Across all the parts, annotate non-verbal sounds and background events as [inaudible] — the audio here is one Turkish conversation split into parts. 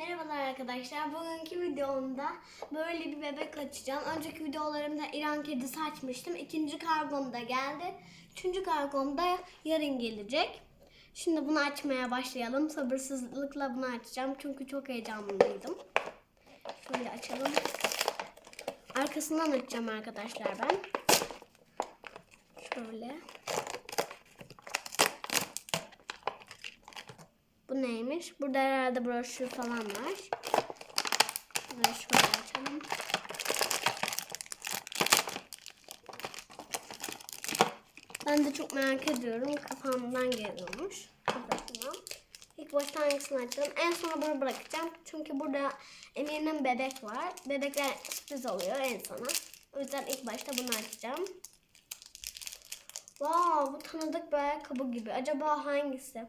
Merhabalar arkadaşlar. Bugünkü videomda böyle bir bebek açacağım. Önceki videolarımda İran kedisi açmıştım. İkinci kargom da geldi. Üçüncü kargom da yarın gelecek. Şimdi bunu açmaya başlayalım. Sabırsızlıkla bunu açacağım. Çünkü çok heyecanlıydım. Şöyle açalım. Arkasından açacağım arkadaşlar ben. Şöyle. Bu neymiş? Burada herhalde broşür falan var. Bunları şöyle açalım. Ben de çok merak ediyorum. Kafamdan geliyormuş. Kafasından. İlk başta hangisini açalım? En sona bunu bırakacağım. Çünkü burada Emir'in bebek var. Bebekler sürpriz oluyor en sona. O yüzden ilk başta bunu açacağım. Wow, bu tanıdık bir ayakkabı gibi. Acaba hangisi?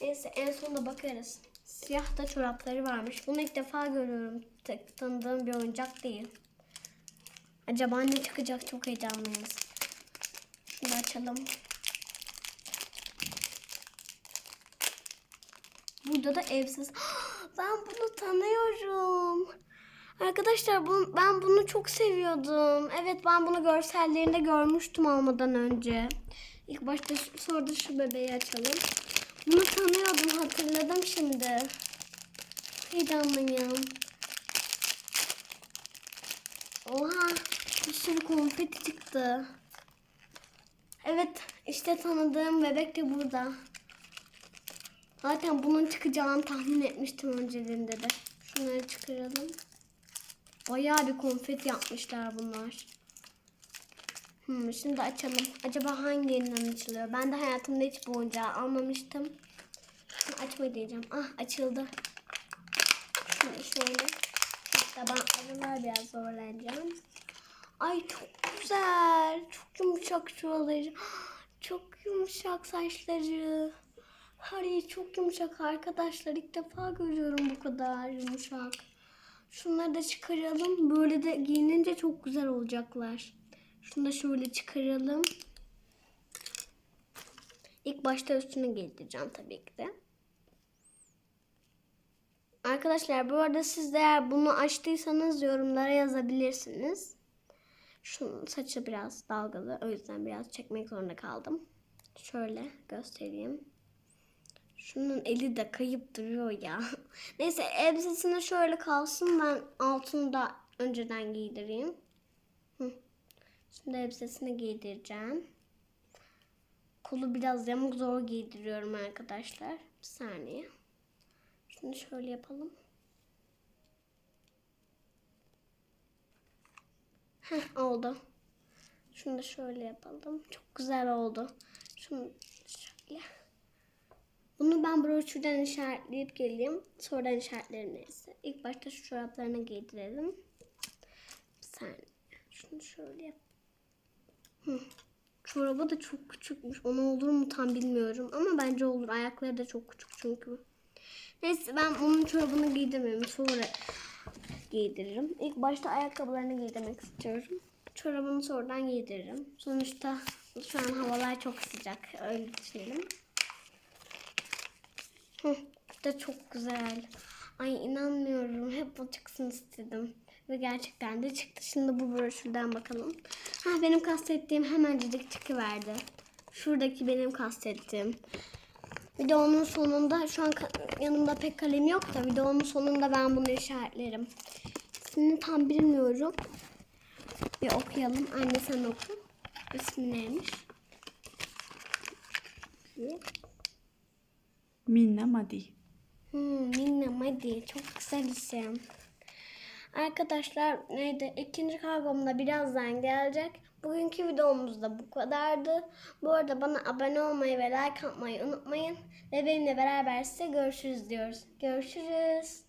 Neyse en sonunda bakarız. Siyah da çorapları varmış. Bunu ilk defa görüyorum. Tanıdığım bir oyuncak değil. Acaba ne çıkacak çok heyecanlıyız. Şunu açalım. Burada da evsiz. [gasps] Ben bunu tanıyorum. Arkadaşlar bu, ben bunu çok seviyordum. Evet ben bunu görsellerinde görmüştüm almadan önce. İlk başta sonra şu bebeği açalım. Bunu tanıyordum hatırladım şimdi. Heyecanlıyım. Oha bir sürü konfeti çıktı. Evet işte tanıdığım bebek de burada. Zaten bunun çıkacağını tahmin etmiştim önceden de. Şunları çıkaralım. Bayağı bir konfet yapmışlar bunlar. Hmm, şimdi açalım. Acaba hangi yerinden açılıyor? Ben de hayatımda hiç bu almamıştım. Şimdi açmayı deneyeceğim. Ah açıldı. Şimdi şöyle. Hatta ben aralar biraz zorlanacağım. Ay çok güzel. Çok yumuşak şuraları. Çok yumuşak saçları. Her çok yumuşak arkadaşlar. İlk defa görüyorum bu kadar yumuşak. Şunları da çıkaralım. Böyle de giyinince çok güzel olacaklar. Şunu da şöyle çıkaralım. İlk başta üstüne giydireceğim tabii ki de. Arkadaşlar bu arada siz de eğer bunu açtıysanız yorumlara yazabilirsiniz. Şunun saçı biraz dalgalı. O yüzden biraz çekmek zorunda kaldım. Şöyle göstereyim. Şunun eli de kayıp duruyor ya. [laughs] Neyse elbisesine şöyle kalsın. Ben altını da önceden giydireyim. Hı. Şimdi elbisesini giydireceğim. Kolu biraz yamuk zor giydiriyorum arkadaşlar. Bir saniye. Şunu şöyle yapalım. Heh oldu. Şunu da şöyle yapalım. Çok güzel oldu. Şunu şöyle. Bunu ben broşürden işaretleyip geleyim. Sonradan işaretlerim neyse. İlk başta şu çoraplarını giydirelim. Bir saniye. Şunu şöyle yap. Hı. Çorabı da çok küçükmüş. Onu olur mu tam bilmiyorum. Ama bence olur. Ayakları da çok küçük çünkü. Neyse ben onun çorabını giydirmiyorum. Sonra giydiririm. İlk başta ayakkabılarını giydirmek istiyorum. Çorabını sonradan giydiririm. Sonuçta şu an havalar çok sıcak. Öyle düşünelim. Hı, bu da çok güzel. Ay inanmıyorum. Hep bu çıksın istedim. Ve gerçekten de çıktı. Şimdi bu broşürden bakalım. Ha benim kastettiğim hemencik çıkıverdi. Şuradaki benim kastettiğim. Videonun sonunda şu an yanımda pek kalem yok da videonun sonunda ben bunu işaretlerim. İsmini tam bilmiyorum. Bir okuyalım. Anne sen oku. İsmi neymiş? Minna Madi. Hmm, Minna hadi çok güzel isim. Arkadaşlar neydi? İkinci kargom da birazdan gelecek. Bugünkü videomuz da bu kadardı. Bu arada bana abone olmayı ve like atmayı unutmayın. Ve benimle beraber size görüşürüz diyoruz. Görüşürüz.